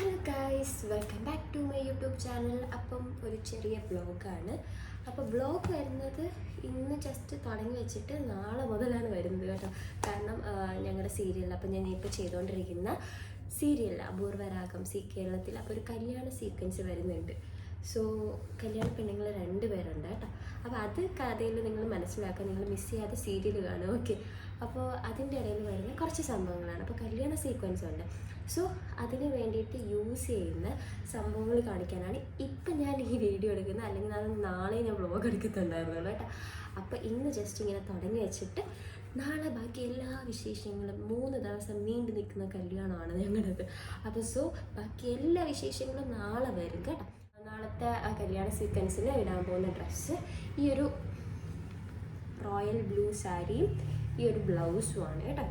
Hello guys welcome back to my YouTube channel അപ്പം ഒരു ചെറിയ ബ്ലോഗാണ് അപ്പോൾ ബ്ലോഗ് വരുന്നത് ഇന്ന് ജസ്റ്റ് തുടങ്ങി വെച്ചിട്ട് നാളെ മുതലാണ് വരുന്നത് കേട്ടോ. കാരണം ഞങ്ങളുടെ സീരിയൽ അപ്പം ഞാൻ ഇപ്പോൾ ചെയ്തുകൊണ്ടിരിക്കുന്ന സീരിയൽ അപൂർവരാഗം സി കേരളത്തിൽ അപ്പോൾ ഒരു കല്യാണ സീക്വൻസ് വരുന്നുണ്ട്. സോ കല്യാണ പെണ്ണുങ്ങൾ രണ്ട് പേരുണ്ട് കേട്ടോ. അപ്പോൾ അത് കഥയിൽ നിങ്ങൾ മനസ്സിലാക്കുക. നിങ്ങൾ മിസ് ചെയ്യാതെ സീരിയൽ കാണുക. ഓക്കെ അപ്പോൾ അതിന്റെ ഇടയിൽ വരുന്ന കുറച്ച് സംഭവങ്ങളാണ്. അപ്പോൾ കല്യാണ സീക്വൻസ് ഉണ്ട്. സോ അതിന് വേണ്ടിയിട്ട് യൂസ് ചെയ്യുന്ന സംഭവങ്ങൾ കാണിക്കാനാണ് ഇപ്പം ഞാൻ ഈ വീഡിയോ എടുക്കുന്നത്. അല്ലെങ്കിൽ അത് നാളെ ഞാൻ വ്ളോഗ് എടുക്കുന്നുണ്ടായിരുന്നുള്ളൂ കേട്ടോ. അപ്പോൾ ഇന്ന് ജസ്റ്റ് ഇങ്ങനെ തുടങ്ങി വെച്ചിട്ട് നാളെ ബാക്കി എല്ലാ വിശേഷങ്ങളും മൂന്ന് ദിവസം നീണ്ടു നിൽക്കുന്ന കല്യാണമാണ് ഞങ്ങളുടേത്. അപ്പോൾ സോ ബാക്കി എല്ലാ വിശേഷങ്ങളും നാളെ വരും കേട്ടോ. നാളത്തെ കല്യാണ സീക്വൻസിൽ ഇടാൻ പോകുന്ന ഡ്രസ്സ് ഈ ഒരു റോയൽ ബ്ലൂ സാരിയും ഈ ഒരു ബ്ലൗസും ആണ് കേട്ടോ.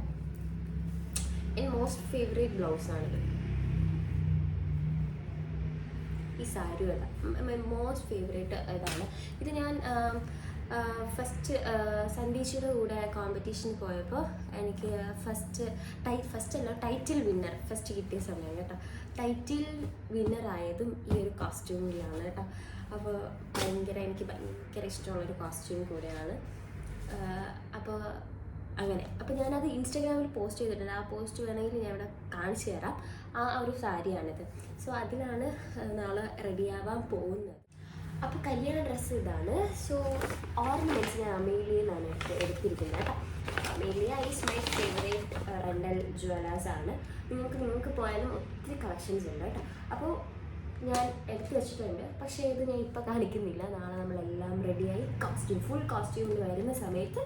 എന്റെ മോസ്റ്റ് ഫേവറേറ്റ് ബ്ലൗസാണിത് ഈ സാരി അല്ല മോസ്റ്റ് ഫേവറേറ്റ് ഇതാണ്. ഇത് ഞാൻ ഫസ്റ്റ് സന്ദേശിയുടെ കൂടെ കോമ്പറ്റീഷന് പോയപ്പോൾ എനിക്ക് ഫസ്റ്റ് ടൈ ഫസ്റ്റ് അല്ല ടൈറ്റിൽ വിന്നർ ഫസ്റ്റ് കിട്ടിയ സമയം കേട്ടോ. ടൈറ്റിൽ വിന്നർ ആയതും ഈ ഒരു കോസ്റ്റ്യൂമിലാണ് കേട്ടോ. അപ്പോൾ ഭയങ്കര എനിക്ക് ഭയങ്കര ഇഷ്ടമുള്ളൊരു കോസ്റ്റ്യൂം കൂടെയാണ്. അപ്പോൾ അങ്ങനെ. അപ്പോൾ ഞാനത് ഇൻസ്റ്റാഗ്രാമിൽ പോസ്റ്റ് ചെയ്തിട്ടുണ്ട്. ആ പോസ്റ്റ് വേണമെങ്കിൽ ഞാൻ ഇവിടെ കാണിച്ചു തരാം. ആ ഒരു സാരിയാണിത്. സോ അതിനാണ് നാളെ റെഡിയാവാൻ പോകുന്നത്. അപ്പോൾ കല്യാണ ഡ്രസ്സ് ഇതാണ്. സോ ഓർണമെന്റ്സ് ഞാൻ അമേലിയയിലാണ് എടുത്തിരിക്കുന്നത് കേട്ടോ. Amelia is my favourite rental jewellers ആണ്. നിങ്ങൾക്ക് നിങ്ങൾക്ക് പോയാലും ഒത്തിരി കളക്ഷൻസ് ഉണ്ട് കേട്ടോ. അപ്പോൾ ഞാൻ എടുത്തു വെച്ചിട്ടുണ്ട്. പക്ഷേ ഇത് ഞാൻ ഇപ്പോൾ കാണിക്കുന്നില്ല. നാളെ നമ്മളെല്ലാം റെഡിയായി കോസ്റ്റ്യൂം ഫുൾ കോസ്റ്റ്യൂമിൽ വരുന്ന സമയത്ത്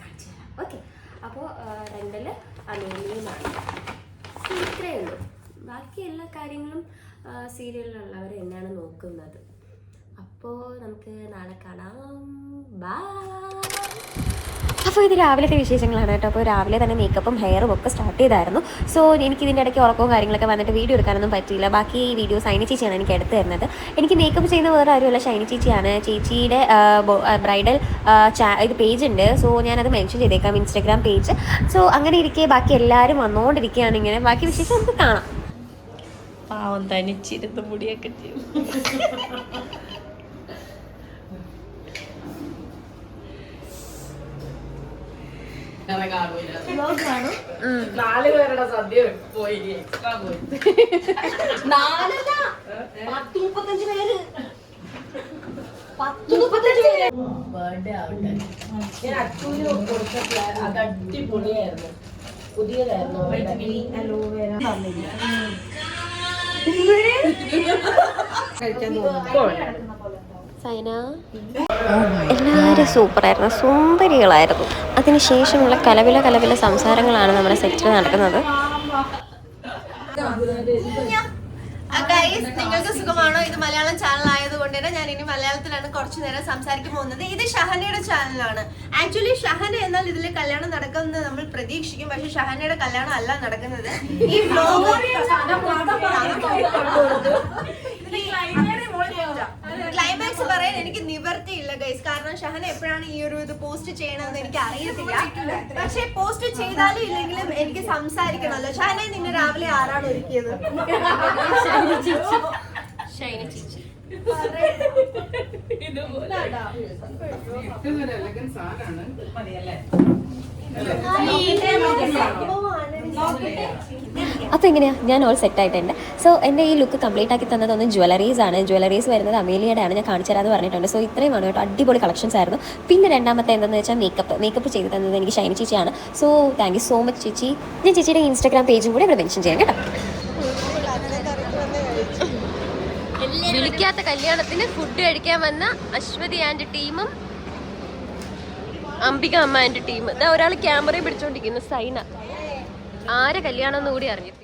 കാണിച്ചു തരാം. ഓക്കെ അപ്പോൾ റെൻഡൽ അമേലിയുമാണ് ഇത്രയേ ഉള്ളൂ. ബാക്കി എല്ലാ കാര്യങ്ങളും സീരിയലിലുള്ളവർ എന്നാണ് നോക്കുന്നത്. അപ്പോൾ നമുക്ക് നാളെ കാണാം. ബൈ അപ്പോൾ ഇത് രാവിലത്തെ വിശേഷങ്ങളാണ് കേട്ടോ. അപ്പോൾ രാവിലെ തന്നെ മേക്കപ്പും ഹെയറും ഒക്കെ സ്റ്റാർട്ട് ചെയ്തായിരുന്നു. സോ എനിക്ക് ഇതിന്റെ ഇടയ്ക്ക് ഉറക്കവും കാര്യങ്ങളൊക്കെ വന്നിട്ട് വീഡിയോ എടുക്കാനൊന്നും പറ്റിയില്ല. ബാക്കി ഈ വീഡിയോ ഷൈനി ചേച്ചിയാണ് എനിക്ക് എടുത്തു തരുന്നത്. എനിക്ക് മേക്കപ്പ് ചെയ്യുന്ന വേറെ ആരുമല്ല. ഷൈനി ചേച്ചിയാണ്. ചേച്ചിയുടെ ബ്രൈഡൽ ഇത് പേജ് ഉണ്ട്. സോ ഞാനത് മെൻഷൻ ചെയ്തേക്കാം ഇൻസ്റ്റാഗ്രാം പേജ് സോ അങ്ങനെ ഇരിക്കെ ബാക്കി എല്ലാവരും വന്നുകൊണ്ടിരിക്കുകയാണ് ഇങ്ങനെ. ബാക്കി വിശേഷം നമുക്ക് കാണാം. പാവം തനിച്ചിരുന്ന് മുടിയൊക്കെ ചെയ്യും നാല് പേരുടെ സദ്യ പോയി എക്സ്ട്രാ പോയി. നാലല്ല പത്ത് മുപ്പത്തഞ്ച് പേര്. പത്ത് മുപ്പത്തഞ്ച് പേര്. ബർത്ത്ഡേ ആവട്ടെ. ഞാൻ അച്ഛന് കൊടുത്ത അത് അടിപൊളിയായിരുന്നു. പുതിയതായിരുന്നു അലോവേര സൈന എല്ലാവരും സൂപ്പറായിരുന്നു സുന്ദരികളായിരുന്നു അതിനുശേഷമുള്ള കലവില കലവില സംസാരങ്ങളാണ് നമ്മുടെ സെറ്റിൽ നടക്കുന്നത് നിങ്ങൾക്ക് സുഖമാണോ ഇത് മലയാളം ചാനൽ ആയതുകൊണ്ട് തന്നെ ഞാൻ ഇനി മലയാളത്തിലാണ് കുറച്ചു നേരം സംസാരിക്കാൻ പോകുന്നത് ഇത് ഷഹനയുടെ ചാനലാണ് ആക്ച്വലി ഷഹന എന്നാൽ ഇതിൽ കല്യാണം നടക്കുന്നത് നമ്മൾ പ്രതീക്ഷിക്കും പക്ഷെ ഷഹനയുടെ കല്യാണം അല്ല നടക്കുന്നത് ഈ ക്ലൈമാക്സ് പറയാൻ എനിക്ക് നിവർത്തിയില്ല ഗൈസ് കാരണം ഷഹന എപ്പോഴാണ് ഈ ഒരു ഇത് പോസ്റ്റ് ചെയ്യണമെന്ന് എനിക്ക് അറിയത്തില്ല. പക്ഷെ പോസ്റ്റ് ചെയ്താലും ഇല്ലെങ്കിലും എനിക്ക് സംസാരിക്കണമല്ലോ. ഷഹന നിങ്ങൾ രാവിലെ ആരാണ് ഒരുക്കിയത്? ഷൈന ചേച്ചി. അപ്പോൾ എങ്ങനെയാ ഞാൻ ഓൾ സെറ്റ് ആയിട്ടുണ്ട്. സോ എന്റെ ഈ ലുക്ക് കംപ്ലീറ്റ് ആക്കി തന്നത് ഒന്ന് ജ്വല്ലറീസ് ആണ്. ജ്വല്ലറീസ് വരുന്നത് അമേലിയുടെ ആണ് ഞാൻ കാണിച്ചു തരാമെന്ന് പറഞ്ഞിട്ടുണ്ട്. സോ ഇത്രയുമാണ് കേട്ടോ. അടിപൊളി കളക്ഷൻസ് ആയിരുന്നു. പിന്നെ രണ്ടാമത്തെ എന്താണെന്ന് വെച്ചാൽ മേക്കപ്പ് മേക്കപ്പ് ചെയ്ത് തന്നത് എനിക്ക് ഷൈനി ചേച്ചിയാണ്. So thank you so much ചേച്ചി. ഞാൻ ചേച്ചിയുടെ ഇൻസ്റ്റാഗ്രാം പേജും കൂടി ഇവിടെ മെൻഷൻ ചെയ്യാം കേട്ടോ. വിളിക്കാത്ത കല്യാണത്തിന് ഫുഡ് കഴിക്കാൻ വന്ന അശ്വതി ആൻഡ് ടീമും അംബിക അമ്മ ആൻഡ് ടീം. ഇതാ ഒരാൾ ക്യാമറയും പിടിച്ചോണ്ടിരിക്കുന്നു സൈന. ആരെ കല്യാണം എന്ന് കൂടി അറിഞ്ഞിട്ടില്ല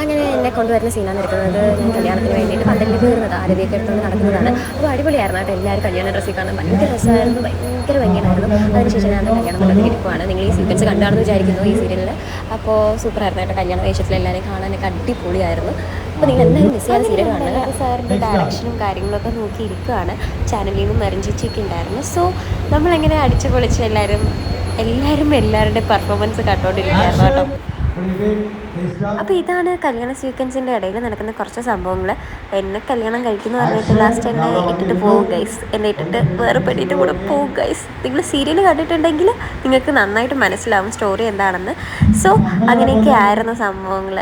അങ്ങനെ എന്നെ കൊണ്ടുവരുന്ന സീനാണ് എടുക്കുന്നത്. ഞാൻ കല്യാണത്തിന് വേണ്ടിയിട്ട് പന്തലിൽ കയറുന്നത് ആരതിയൊക്കെ എടുത്തുകൊണ്ട് നടക്കുന്നതാണ്. അപ്പോൾ അടിപൊളിയായിരുന്നു കേട്ടോ എല്ലാവരും കല്യാണ ഡ്രസ്സിൽ കാണാൻ. ഭയങ്കര രസമായിരുന്നു ഭയങ്കര ഭംഗിയായിരുന്നു. അതിനുശേഷം ഞാൻ കല്യാണം എന്നുള്ളത് ഇരിക്കുവാണ്. നിങ്ങൾ ഈ സീക്വൻസ് കണ്ടാണെന്ന് വിചാരിക്കുന്നു ഈ സീരിയലിൽ അപ്പോൾ സൂപ്പറായിരുന്നു കേട്ടോ കല്യാണ വേഷത്തിൽ എല്ലാവരെയും കാണാനൊക്കെ അടിപൊളിയായിരുന്നു. അപ്പോൾ നിങ്ങൾ എന്തായാലും മിസ് ചെയ്യാൻ സീരിയൽ കാണുക. സാറിന്റെ ഡയറക്ഷനും കാര്യങ്ങളൊക്കെ നോക്കിയിരിക്കുകയാണ് ചാനലിൽ നിന്ന് മരഞ്ചിച്ചൊക്കെ ഉണ്ടായിരുന്നു. സോ നമ്മളെങ്ങനെ അടിച്ചു പൊളിച്ച് എല്ലാവരും എല്ലാവരും എല്ലാവരുടെ പെർഫോമൻസ് കണ്ടോണ്ടിരിക്കുകയായിരുന്നു കേട്ടോ. അപ്പോൾ ഇതാണ് കല്യാണ സീക്വൻസിന്റെ ഇടയിൽ നടക്കുന്ന കുറച്ച് സംഭവങ്ങൾ എന്നെ കല്യാണം കഴിക്കുന്നു പറഞ്ഞിട്ട് ലാസ്റ്റ് എന്നെ ഇട്ടിട്ട് പോകും ഗൈസ് എന്നെ ഇട്ടിട്ട് വേറെ പെടിയിട്ട് കൂടെ പോകും ഗൈസ് നിങ്ങൾ സീരിയൽ കണ്ടിട്ടുണ്ടെങ്കിൽ നിങ്ങൾക്ക് നന്നായിട്ട് മനസ്സിലാവും സ്റ്റോറി എന്താണെന്ന്. സോ അങ്ങനെയൊക്കെ ആയിരുന്നു സംഭവങ്ങൾ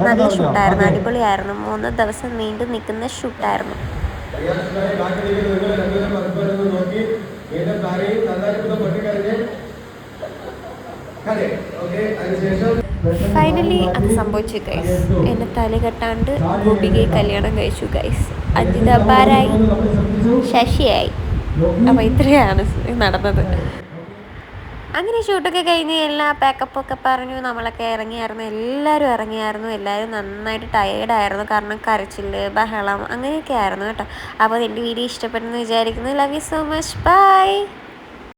നല്ല ഷൂട്ടായിരുന്നു അടിപൊളിയായിരുന്നു. മൂന്ന് ദിവസം നീണ്ടു നിൽക്കുന്ന ഷൂട്ടായിരുന്നു ഫൈനലി അത് സംഭവിച്ചു ഗൈസ് എന്നെ തല കെട്ടാണ്ട് ഗോപികയെ കല്യാണം കഴിച്ചു ഗൈസ് അജിതബാരായി ശശിയായി. അപ്പോൾ ഇത്രയാണ് നടന്നത്. അങ്ങനെ ഷൂട്ടൊക്കെ കഴിഞ്ഞ് എല്ലാ പാക്കപ്പൊക്കെ പറഞ്ഞു. നമ്മളൊക്കെ ഇറങ്ങിയായിരുന്നു. എല്ലാവരും ഇറങ്ങിയായിരുന്നു. എല്ലാവരും നന്നായിട്ട് ടയേർഡായിരുന്നു കാരണം കരച്ചിൽ ബഹളം അങ്ങനെയൊക്കെ ആയിരുന്നു കേട്ടോ. അപ്പോൾ എന്റെ വീഡിയോ ഇഷ്ടപ്പെട്ടെന്ന് വിചാരിക്കുന്നു. Love you so much bye